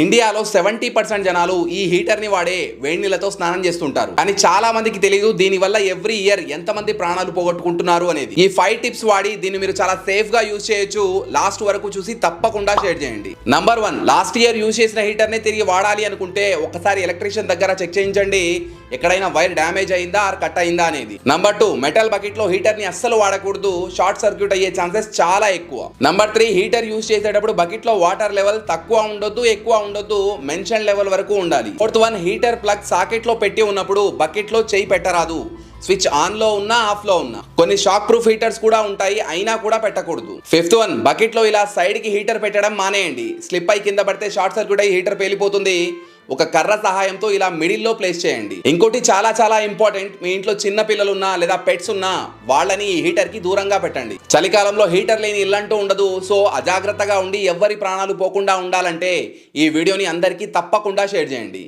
ఇండియాలో seventy percent జనాలు ఈ హీటర్ని వాడే వేడి నీళ్ళతో స్నానం చేస్తుంటారు. కానీ చాలా మందికి తెలియదు దీనివల్ల ఎవ్రీ ఇయర్ ఎంతమంది ప్రాణాలు పోగొట్టుకుంటున్నారు అనేది. ఈ ఫైవ్ టిప్స్ వాడి దీన్ని మీరు చాలా సేఫ్గా యూజ్ చేయొచ్చు. లాస్ట్ వరకు చూసి తప్పకుండా షేర్ చేయండి. Number one last year use చేసిన హీటర్నే తిరిగి వాడాలి అనుకుంటే ఒకసారి ఎలక్ట్రీషియన్ దగ్గర చెక్ చేయించండి. ఎక్కడైనా వైర్ డ్యామేజ్ అయిందా ఆర్ కట్ అయిందా అనేది. నంబర్ టూ మెటల్ బకెట్లో హీటర్ని అస్సలు వాడకూడదు. షార్ట్ సర్క్యూట్ అయ్యే ఛాన్సెస్ చాలా ఎక్కువ. నంబర్ త్రీ హీటర్ యూజ్ చేసేటప్పుడు బకెట్లో వాటర్ లెవెల్ తక్కువ ఉండొద్దు ఎక్కువ ఉండొద్దు మెన్షన్ లెవెల్ వరకు ఉండాలి. ఫోర్త్ వన్ హీటర్ ప్లగ్ సాకెట్లో పెట్టి ఉన్నప్పుడు బకెట్లో చేయి పెట్టరాదు. స్విచ్ ఆన్లో ఉన్నా ఆఫ్లో ఉన్నా. కొన్ని షాక్ ప్రూఫ్ హీటర్స్ కూడా ఉంటాయి అయినా కూడా పెట్టకూడదు. ఫిఫ్త్ వన్ బకెట్లో ఇలా సైడ్కి హీటర్ పెట్టడం మానేయండి. స్లిప్ అయి కింద పడితే షార్ట్ సర్క్యూట్ అయ్యి హీటర్ పేలిపోతుంది. ఒక కర్ర సహాయంతో ఇలా మిడిల్లో ప్లేస్ చేయండి. ఇంకోటి చాలా చాలా ఇంపార్టెంట్ మీ ఇంట్లో చిన్న పిల్లలు ఉన్నా లేదా పెట్స్ ఉన్నా వాళ్ళని ఈ హీటర్కి దూరంగా పెట్టండి. చలికాలంలో హీటర్ లేని ఇల్లంటూ ఉండదు సో అజాగ్రత్తగా ఉండి ఎవ్వరి ప్రాణాలు పోకుండా ఉండాలంటే ఈ వీడియోని అందరికీ తప్పకుండా షేర్ చేయండి.